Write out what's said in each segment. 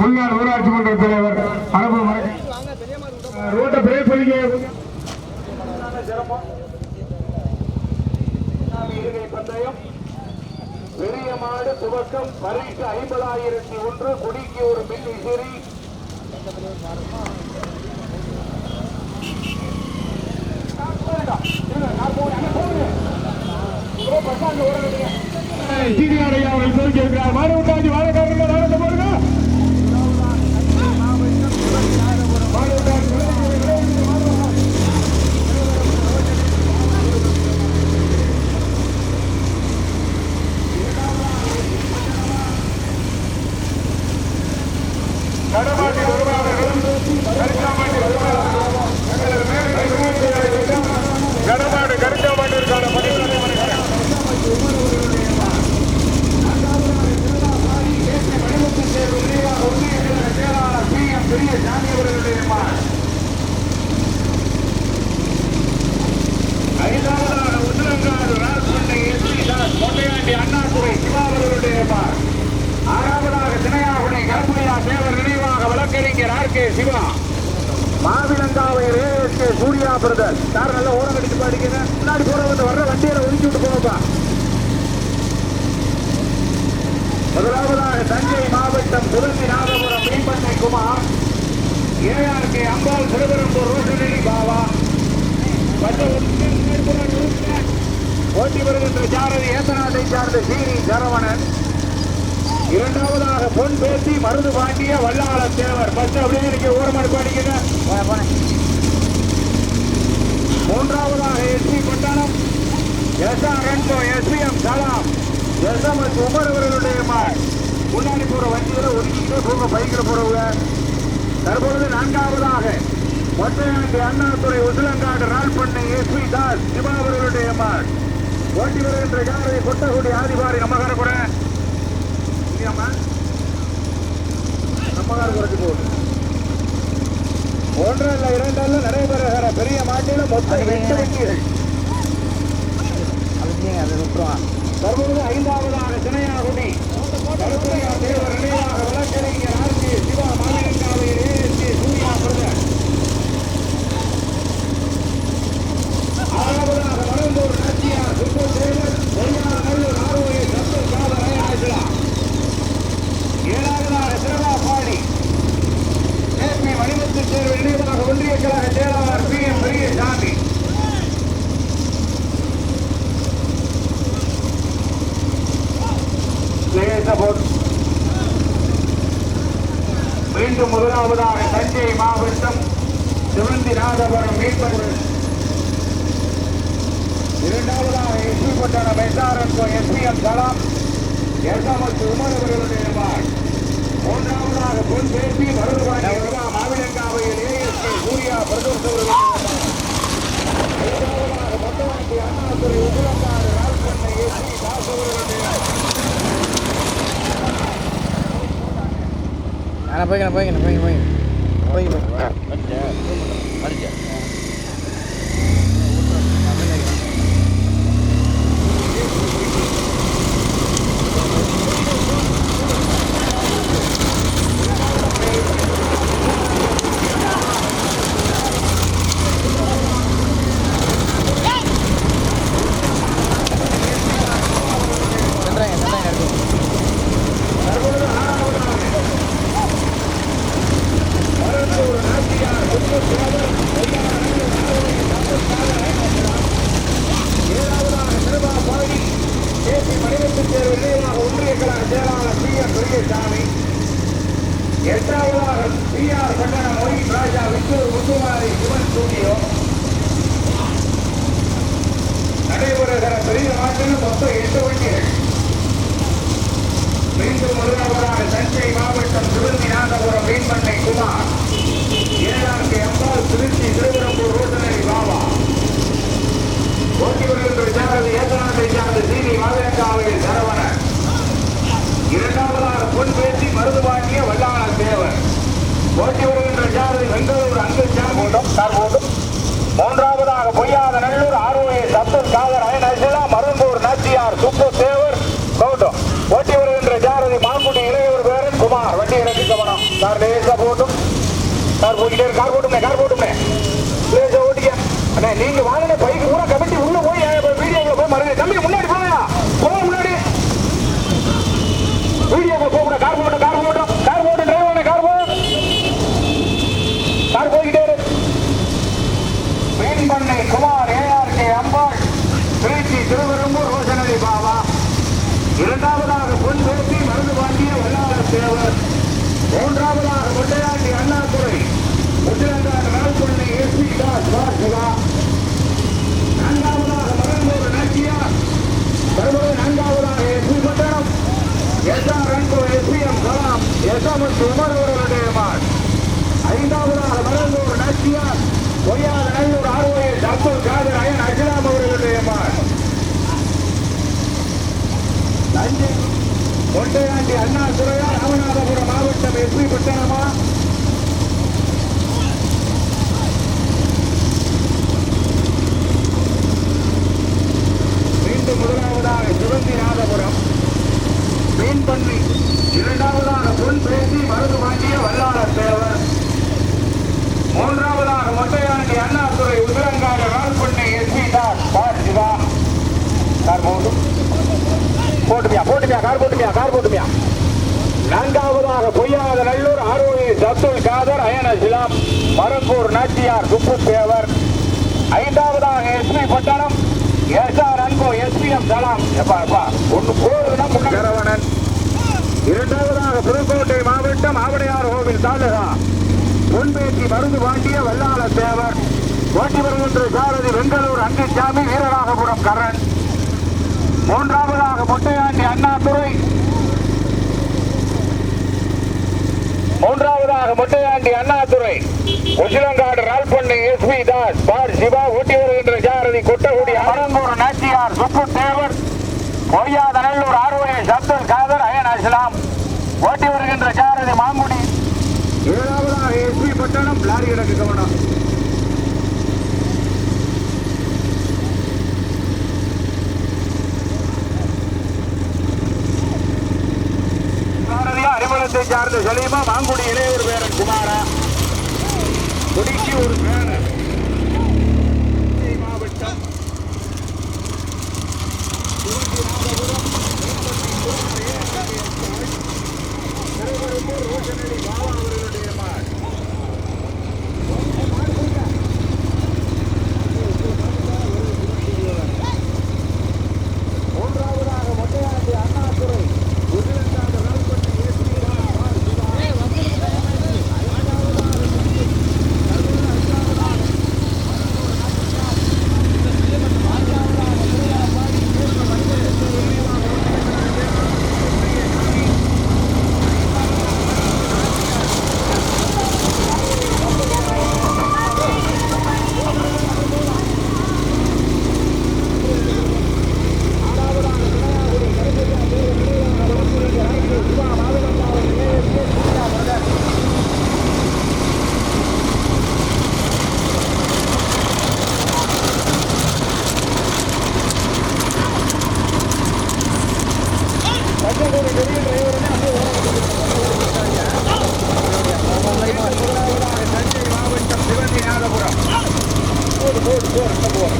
முன்னாள் ஊராட்சி மன்ற தலைவர் அரபு ரோட்டை பிரேக் பண்ணிக்க. பெரிய மாடு துவக்கம் பரிசு ஐம்பதாயிரத்தி ஒன்று குடிக்கு ஒரு மின் விசிறி மாடு விட்டாச்சு வாழைக்காரர்கள் வாழத்தை போடுங்க மாடு விட்டாச்சு கடமாட்டி வருவார்கள் கருக்காமாட்டி வருவார்கள் கடமாடு கருக்காமாட்டிற்கான பணிகளை பெரிய சாமி அவர்களுடைய மாடு ஐந்தாவதாக உசிலங்காடு ராஜ்பண்டை எஸ்பி தாஸ் கொண்டையாண்டி அண்ணாதுரை சிவா அவர்களுடைய மாடு ஆறாவதாக தினையாகுடி கருப்புடையா தேவர் நினைவாக வழக்கறிஞர் ஆர் கே சிவா மாவிலங்காவை ஏஎஸ்கே சூர்யா பிரதர். யார் நல்லா ஓரம் கடிச்சு பாடிக்கிறேன் முன்னாடி போறவங்க வர்ற வண்டியில ஒதுக்கி விட்டு போங்கப்பா. முதலாவதாக தஞ்சை மாவட்டம் திருச்சி நாகபுரம் மீன்பண்ணை குமார். ஏஆர்கே அம்பாள் திருவரம்பூர் ரோஷனி பாபா ஓட்டி வருகின்ற சாரதி ஏத்தநாட்டை சார்ந்த சீனி சரவணன். இரண்டாவதாக பொன் பேசி மருது பாண்டிய வல்லாள தேவர். பஸ் அப்படியே இன்னைக்கு ஓரமாடு மூன்றாவதாக எஸ்பி பட்டணம் எஸ் ஆர் ரெண்டோ SPM Salam S M S Umar அவர்களுடைய மாள் முன்னாடி போற வண்டியில ஒதுக்கிட்டு போங்க பைக்கில் போறவங்க. தற்பொழுது நான்காவதாக மொட்டையாண்டி அண்ணாதுறை உசிலங்காடு ரால்பண்ணை எஸ்பி தாஸ் சிவா அவர்களுடைய மாள் ஓட்டி வருகின்ற யாரை கொட்டகுடி ஆதிபாரி நமகார கூட இல்லையாம்மா நமகார குறைச்சி போகுது. ஒன்றல்ல இரண்டல்ல நடைபெறுகிற பெரிய மாட்டில மொத்தம் எட்டு வண்டிகள் தற்பொழுது ஐந்தாவதாக தினையாகுடி கருப்பையா தேவர் நினைவாக வழக்கறிஞர் ஆர் கே சிவா மாநிலங்காவையில் ஏஎஸ்கே சூர்யா பிரதர் ஆறாவதாக மருந்தூர் நாச்சியார் சுப்பர் தேவர் பொய்யார் நல்லூர் ஆர்வயை சத்து கால ரயராஜலா ஏழாவதாக சிறவாப்பாடி ஏபி மணிமுத்து தேர்வு நினைவாக ஒன்றிய கழக செயலாளர் பி எம் பெரியசாமி லேசபோட் மீண்டும் முதலாவதாக தஞ்சை மாவட்டம் சிவந்திநாதபுரம் மீட்பது இரண்டாவதாக SP Pattanam SRN SPM Kalam SMS Umar அவர்களுடைய மாள் மூன்றாவதாக பொன் பேசி மருதுபாண்டி விழா மாவிலங்காவையில் ஏஎஸ்கே சூர்யா பிரதோஷ் அவர்களுடைய மாள் ஐந்தாவதாக மொத்தவாண்டி அண்ணாதுரை உபலங்காடு ரால்பண்ணை எஸ்பி தாஸ் அவர்களுடைய மாள் அண்ணா போய்க்கண்ணா போய்க்கண்ணா போய்க்க போய்க்க போய்க்க சென்றாங்க சென்றாங்க எடுத்து ஏழாவதாக திருவாபாடி கேபி மணிமுத்து தேர்வு நிலையமாக ஒன்றிய கழக செயலாளர் பி என் பெரியசாமி எட்டாவதாக பி ஆர் பட்டணம் மொழி ராஜா வித்தூர் முத்துமாரி சிவன் ஸ்டுடியோ நடைபெறுகிற பெரிய மாற்றில் மொத்தம் எட்டு வண்டிகள் மீண்டும் முதலாவதாக தஞ்சை மாவட்டம் திருவந்திநாதபுரம் மீன்பண்ணை குமார் ஏழாம் அம்பாள் திருச்சி திருவரம்பூர் ரோட்டனரி பாபா ஓட்டி வருகின்ற சாரதி ஏத்தனாட்டை சார்ந்த சீனி மாதேக்காவையில் சரவணன் இரண்டாவதாக பொன் பேசி மருதுபாண்டிய வல்லாள தேவர் ஓட்டி வருகின்ற சாரதி பெங்களூர் அங்கு சார்பூட்டம் சார்பூட்டம் மூன்றாவதாக பொய்யாத நல்லூர் ஆர்வயை சப்தம் காதர் அயனசிலா மருந்தூர் நாச்சியார் சுப்பு தேவர் கவுண்டம் ஓட்டி வருகின்ற சாரதி மாங்குடி இளையவர் பேரன் குமார் வண்டி இறக்கி கவனம் கார் லேசா போட்டும் கார் போய்கிட்டே இருக்கு. கார் போட்டுமே கார் போட்டுமே லேசா ஓட்டிக்க அண்ணே நீங்க வாங்க பைக்கு பூரா கமிட்டி உள்ள போய் வீடியோவில் போய் மறுங்க தம்பி முன்னாடி போயா போக முன்னாடி வீடியோவில் போக கார் போட்டோம் கார் போட்டோம் கார் போட்டு டிரைவர் கார் போ கார் போய்கிட்டே இரு மீன் பண்ணை குமார் ஏஆர் கே அம்பாள் திருச்சி திருவெரும்பூர் ரோஷனடி பாபா இரண்டாவதாக பொன் பேசி மருந்து பாண்டிய வல்லாளர் தேவர் மூன்றாவதாக முட்டையாண்டி அண்ணாதுரை முத்திரங்காடு நாள்கொள்ளை எஸ்பி தாஸ் வாசிவா நான்காவதாக மரங்கூர் நாச்சியார் தருமபுரி நான்காவதாக எஸ்பி பட்டணம் எஸ்ஆர் ரன்கோ எஸ்பிஎம் கலாம் எஸ்எம்எஸ் உமர் அவர்களுடைய மாட் ஐந்தாவதாக மரங்கூர் நாச்சியார் பொய்யாத நல்லூர் ஆர்ஓஎஸ் அப்துல் காதர் அயன் அஜிலாம் அவர்களுடைய மாட் தஞ்சை கொண்டையாண்டி அண்ணா துறையார் ராமநாதபுரம் மாவட்டம் எஸ்பி பட்டணமா மீண்டும் முதலாவதாக சிவந்திநாதபுரம் மீன்பண்ணி இரண்டாவதாக பொன் பேசி மருது வாங்கிய வல்லாளர் தேவர் மூன்றாவதாக மொட்டையாண்டி அண்ணாதுரை உதிரங்காடு ரால்பண்ணை எஸ்பி தாஸ் பார் சிவா கார் போட்டும் போட்டுமியா போட்டுமியா கார் போட்டுமியா கார் போட்டுமியா நான்காவதாக பொய்யாத நல்லூர் ஆர்ஓஎஸ் அப்துல் காதர் அயன சிலாம் நாச்சியார் குப்பு தேவர் ஐந்தாவதாக எஸ்பி பட்டணம். எஸ்ஆர் அன்போ எஸ்பிஎம் சலாம் எப்பா எப்பா ஒன்று போடுதுன்னா முன்னகரவணன் இரண்டாவதாக புதுக்கோட்டை மாவட்டம் ஆவடையார் கோவில் தாலுகா. பொன்பேட்டி மருந்து பாண்டிய வல்லாள தேவர். ஓட்டி வருகின்ற சாரதி வெங்கலூர் அங்கிச்சாமி வீரராகபுரம் கரண். மூன்றாவதாக மொட்டையாண்டி அண்ணாதுரை. மூன்றாவதாக மொட்டையாண்டி அண்ணாதுரை உசிலங்காடு எஸ் பி தாஸ் பார் சிவா ஊட்டி வருகின்ற சாரதி கொட்டகுடி அரங்கூர் நாச்சியார் சுப்பு தேவர் பொய்யாத நல்லூர் ஆர்வஎஸ் சப்தல் காதர் அயன் அஸ்லாம் ஓட்டி வருகின்ற சாரதி மாங்குடி. ஏழாவதாக எஸ்பி பட்டணம் லாரி கிடக்கு கவனம். சார்ந்த சலீமா மாங்குடி இளையவர் பேரன் குமாரா? குடிக்கு ஒரு பேரன் தஞ்சை மாவட்டம் திருவெரும்பூர் ரோஷனடி பாபா அவர்களுடைய மார் மூன்றாவதாக மொட்டையாண்டி அண்ணாதுரை உதிரங்காடு நல்பட்டி எஸ்பி தஞ்சை மாவட்டம் சிவந்திநாதபுரம் போடு போடு போடு இந்த போடு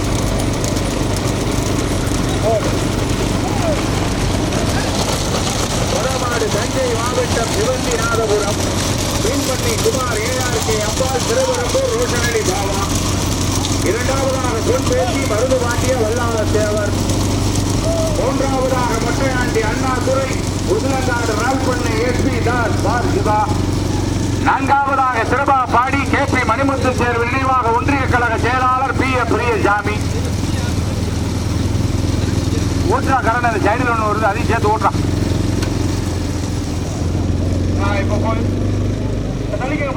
போடு வடமாடு தஞ்சை மாவட்டம் சிவந்திநாதபுரம் மீன்பண்ணி குமார் ஏஆர்கே அம்பாள் திருவரம்பூர் ரோஷனடி பாபா இரண்டாவதாக பொன் பேசி மருது பாண்டிய வல்லாள தேவர் மூன்றாவதாக மொட்டையாண்டி அண்ணாதுரை உதிலங்காடு ரால்பண்ணை எஸ்பி தாஸ் பார் நான்காவதாக சிறபா பாடி கே பி மணிமுத்து தேர்வு நினைவாக ஒன்றிய கழக செயலாளர் பி எ பிரியசாமி. ஓட்டுறா கரண் அந்த சைடில் ஒன்று வருது அதையும் சேர்த்து ஓட்டுறான் இப்போ போய். அப்படியே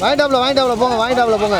வாங்கிட்டாப்ல வாங்கிட்டாப்ல போங்க வாங்கிட்டாப்ல போங்க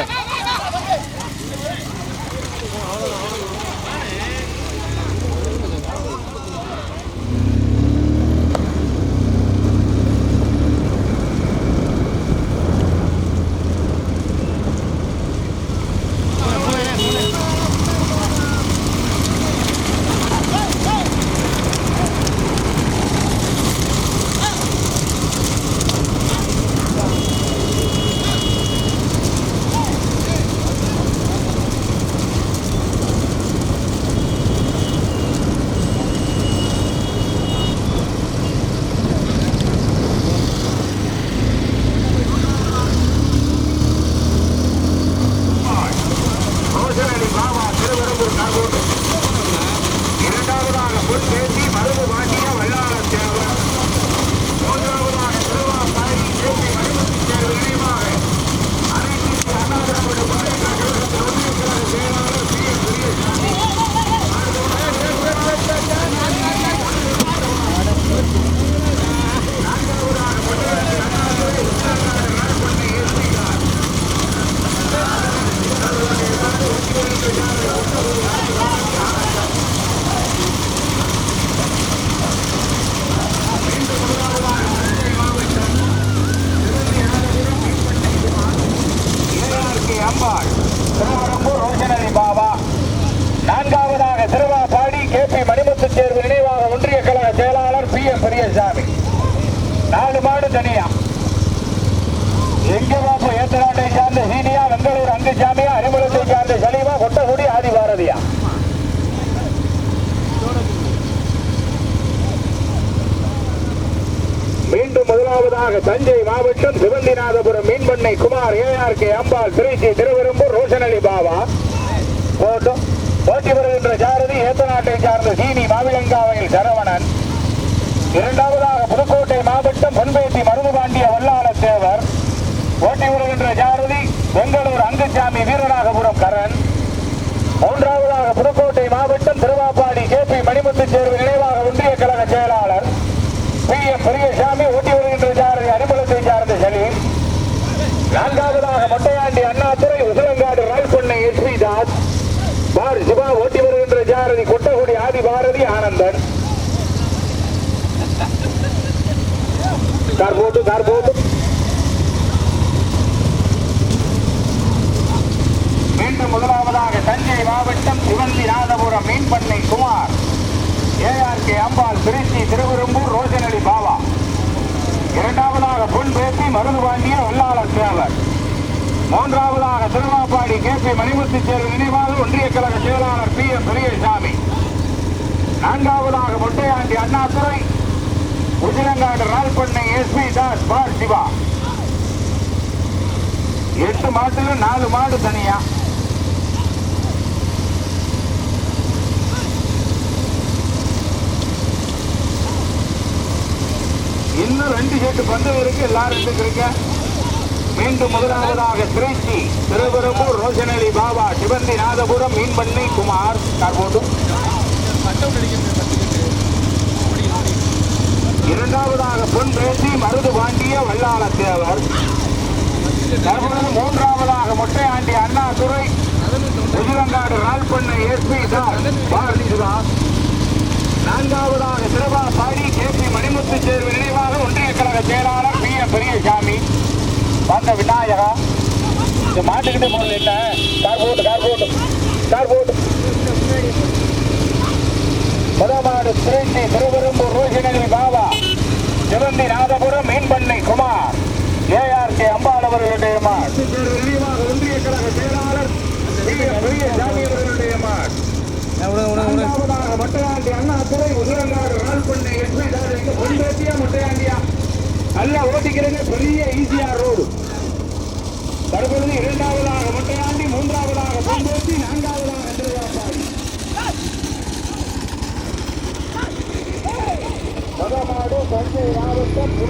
ரோஷனடி பாபா திருவரம்பூர் நாகோடு இரண்டாவதாக பொன் பேசி மருது பாண்டிய வல்லாள தேவர் மூன்றாவதாக திருவா பாய் கேபி மணிமதி தேர்வு நினைவாக அனைத்து அண்ணா திராவிட முன்னேற்ற கழகத்தின் ஒன்றிய கழக செயலாளர் பி எஸ் பெரியசாமி நான்காவதாக பொன்னேற்றி அண்ணாதுரை உத்தரகாண்ட நலப்பண்ணை ஏற்றினார் ஏஆர்கே அம்பாள் திருவரம்பூர் ரோஷனரி பாபா நான்காவதாக திருவாபாடி கே பி மணிமுத்து தேர்வு நினைவாக ஒன்றிய கழக செயலாளர் பி எம் பெரியசாமி நாலு மாடு தனியா எங்க பாப்பு ஏத்தநாட்டை சார்ந்த சீனியா வெங்களூர் அங்குசாமியா அறிமுகத்தை சார்ந்த சலீமா கொட்டகுடி ஆதி பாரதியா மீண்டும் முதலாவதாக தஞ்சை மாவட்டம் மீன்பண்ணை குமார் ஏஆர் கே அம்பாள் திருச்சி திருவெரும்பூர் ரோஷனலி பாபா. போட்டும் போட்டி வருகின்ற சாரதி ஏத்தநாட்டை சார்ந்த சீனி மாவிலங்காவையில் சரவணன். இரண்டாவதாக புதுக்கோட்டை மாவட்டம் பொன்பேட்டி மருதுபாண்டிய வல்லாள தேவர். போட்டி வருகின்ற சாரதி பெங்களூர் அங்குசாமி வீரராகபுரம் கரண். மூன்றாவதாக புதுக்கோட்டை மாவட்டம் திருவாப்பாடி கே பி மணிமுத்து தேர்வு நினைவாக ஒன்றிய கழக செயலாளர் பி எம் பெரியசாமி ஓட்டி வருகின்ற சாரதி அனுமலத்தை சார்ந்த சலீம் நான்காவதாக Mottaiyandi Annadurai Usilangadu Raipannai S P Das bar Siva ஓட்டி வருகின்ற சாரதி கொட்டகுடி ஆதி பாரதி ஆனந்தன் கார் போட்டு கார் போட்டு மீண்டும் முதலாவதாக தஞ்சை மாவட்டம் சிவந்திநாதபுரம் மீன்பண்ணை குமார். ஏஆர்கே அம்பாள் திருச்சி திருவெரும்பூர் ரோஜனடி பாவா இரண்டாவதாக பொன் பேசி மருதுபாண்டிய வல்லாளர் சேவர் மூன்றாவதாக திருவாப்பாடி கே பி மணிமுத்து சேர்வு நினைவாக ஒன்றிய கழக செயலாளர் பி எம் பெரியசாமி நான்காவதாக மொட்டையாண்டி அண்ணாதுரை. உஜிலங்காடு ரால்பண்ணை எஸ்பி தாஸ் பார் சிவா எட்டு மாட்டுல நாலு மாடு தனியா? இன்னும் ரெண்டு செட்டு பந்து இருக்கு எல்லாரும் இருக்க மீண்டும் முதலாவதாக திருச்சி திருவரம்பூர் ரோஷனலி பாபா சிவந்தி நாதபுரம் மீன்பண்ணை குமார் இரண்டாவதாக பொன் பேசி மருது பாண்டிய வல்லாள தேவர் தற்பொழுது மூன்றாவதாக மொட்டையாண்டி அண்ணாதுரை. உஜிலங்காடு ரால்பண்ணை எஸ்பி தாஸ் பாரதிதாஸ். நான்காவதாக திருவாபாடி கே பி மணிமுத்து தேர்வு நினைவாக ஒன்றிய கழக செயலாளர் பி எம் பெரியசாமி. வந்த விநாயகா. மாட்டுக்கிட்டே போனது என்ன? கார் போட்டு கார் போட்டு கார் போட்டு. முதமாடு திருச்சி திருவெரும்பூர் ரோஷினகிரி பாபா சிவந்தி நாதபுரம் மீன்பண்ணை குமார் ஆர் கே அம்பாள் அவர்களுடைய மாட் ஒன்றிய கழக செயலாளர் பி எம் பெரியசாமி அவர்களுடைய மாட் விடுங்க விடுங்க விடுங்க இரண்டாவதாக மொட்டையாண்டி அண்ணா துறை உதிரங்காடு ரால்பண்ணை எஸ்பி தாரிக்கு பொன்பேட்டியா மொட்டையாண்டியா. நல்லா ஓட்டிக்கிறது பெரிய ஈஸியா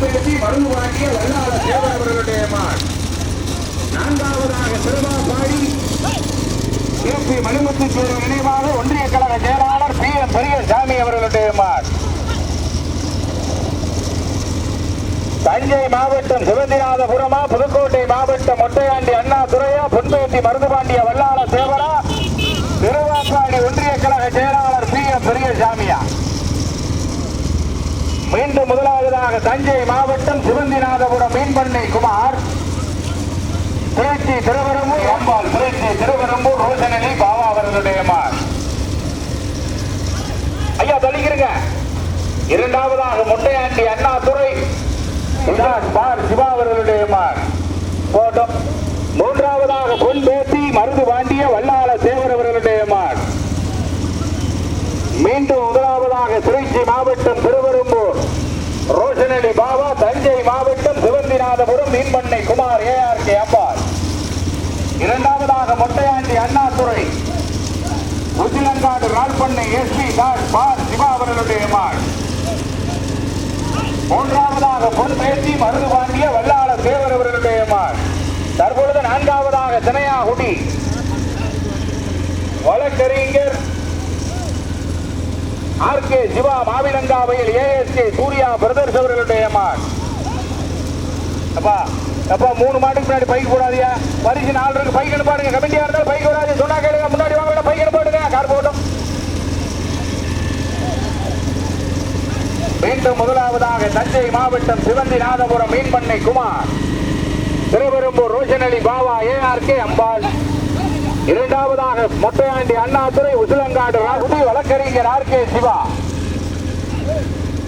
மூன்றாவதாக மருந்து வாங்கிய வல்லாத தேவர் அவர்களுடைய மான் நான்காவதாக திருமாபாடி கேபி மணிமுத்துச்சேரி நினைவாக ஒன்றிய கழக செயலாளர் பி எம் பெரியசாமி அவர்களுடைய மான். தஞ்சை மாவட்டம் சிவந்திநாதபுரமா புதுக்கோட்டை மாவட்டம் மொட்டையாண்டி அண்ணா துறையா பொன்பேட்டி மருதுபாண்டிய வல்லாள சேவரா திருவாப்பாடி ஒன்றிய கழக செயலாளர் பி எம் பெரியசாமியா. மீண்டும் முதலாவதாக தஞ்சை மாவட்டம் சிவந்திநாதபுரம் மீன்பண்ணை குமார். திருச்சி திருவரம்பூர் அம்பாள் திருச்சி திருவரம்பூர் ரோசனி பாபா அவர்களுடைய மார். ஐயா தள்ளிக்கிறங்க இரண்டாவதாக முட்டையாண்டி அண்ணாதுரை துறை பார் சிவா அவர்களுடைய மார். போட்டோம். மூன்றாவதாக பொன் பேசி மருது பாண்டிய வல்லாள தேவர் அவர்களுடைய மார். மீண்டும் முதலாவதாக திருச்சி மாவட்டம் திருவெரும்பூர். ரோஷனடி பாபா தஞ்சை மாவட்டம் சிவந்திநாதபுரம் மீன்பண்ணை குமார் ஏஆர் கே அம்பாள். இரண்டாவதாக மொட்டையாண்டி அண்ணாதுரை. உசிலங்காடு ரால்பண்ணை எஸ்பி தாஸ் பார் சிவா அவர்களுடைய மாள். மூன்றாவதாக பொன் பேசி மருது பாண்டிய வல்லாள தேவர் அவர்களுடைய மாள். தற்பொழுது நான்காவதாக தினையாகுடி. வழக்கறிஞர் ஆர் கே சிவா மாவிலங்காவையில் ஏஎஸ்கே சூர்யா பிரதர்ஸ் அவர்களுடைய மாள் அப்பா அப்பா மூணு மாட்டுக்கு முன்னாடி பைக் போடாதியா பரிசு நாலு இருக்கு. பைக் அனுப்பாடுங்க கமிட்டியா இருந்தாலும் பைக் விடாது சொன்னா கேளுங்க. முன்னாடி வாங்க பைக் அனுப்பாடுங்க கார் போட்டோம். மீண்டும் முதலாவதாக தஞ்சை மாவட்டம் சிவந்திநாதபுரம் மீன்பண்ணை குமார். திருவெரும்பூர் ரோஷனலி பாவா ஏஆர்கே அம்பாள். இரண்டாவதாக மொட்டையாண்டி அண்ணாதுரை உசிலங்காடு ராகுடி வழக்கறிஞர் ஆர் கே சிவா.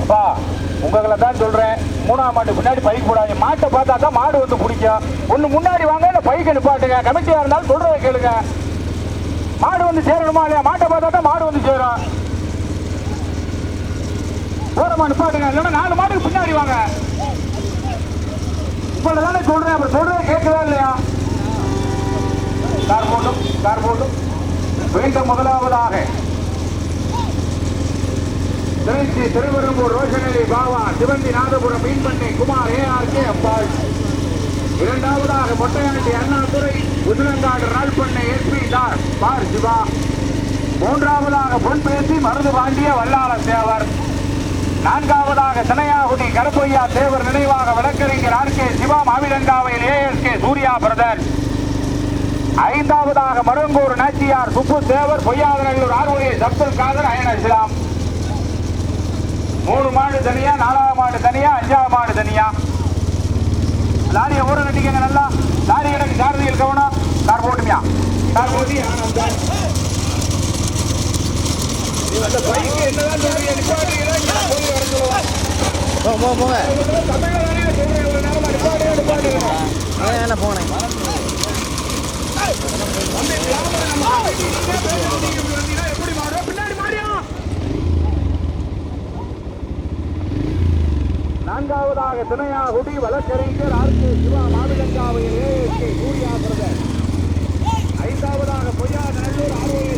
அப்பா உங்களை தான் சொல்றேன். மூணாம் ஆண்டு முன்னாடி பைக் போடாது மாட்டை பார்த்தா தான் மாடு வந்து பிடிக்கும் ஒன்று முன்னாடி வாங்க இல்லை பைக் நிப்பாட்டுங்க. கமிட்டியாக இருந்தாலும் சொல்றத கேளுங்க. மாடு வந்து சேரணுமா இல்லையா? மாட்டை பார்த்தா தான் மாடு வந்து சேரும். ஓரமா நிப்பாட்டுங்க. இல்லைன்னா நாலு மாட்டுக்கு பின்னாடி வாங்க. இப்போ தானே சொல்றேன். அப்புறம் சொல்றத கேட்குதா இல்லையா? கார் போட்டும் கார் போட்டும். மீண்டும் முதலாவதாக. திருச்சி திருவெரும்பூர் ரோஷனலி பாபா சிவந்தி நாதபுரம் மீன்பண்ணை குமார் ஏ ஏஆர்கே அப்பாள் இரண்டாவதாக மொட்டையாண்டி அண்ணாதுரை உதிரங்காடு ரால்பண்ணை எஸ்பி தாஸ் பார் சிவா. மூன்றாவதாக பொன்பேசி மருது பாண்டிய வல்லாள தேவர் நான்காவதாக சினையாகுடி கருப்பையா தேவர் நினைவாக விளக்கறிஞர் R K Siva மாவிலங்காவையில் A S K Surya brother. ஐந்தாவதாக மருங்கூர் நாச்சியார் சுப்பு தேவர் பொய்யாதநல்லூர் ஆர்வலியை சப்துல் காதர் அயன் இஸ்லாம். மூணு மாடு தனியா நாலாவது மாடு தனியா அஞ்சாவது மாடு தனியா. லாரியை ஊற கட்டிக்கங்க நல்லா. லாரி எனக்கு சாரதியில் கவனம். கார் போட்டுமியா? கார் போட்டி. போங்க. போங்க போங்க. நான்காவதாக துணையாகுடி வழக்கறிஞர் R K Siva மாவிலங்காவையில் A S K Surya brother ஐந்தாவதாக பொய்யா நல்லூர் ஆர்வலை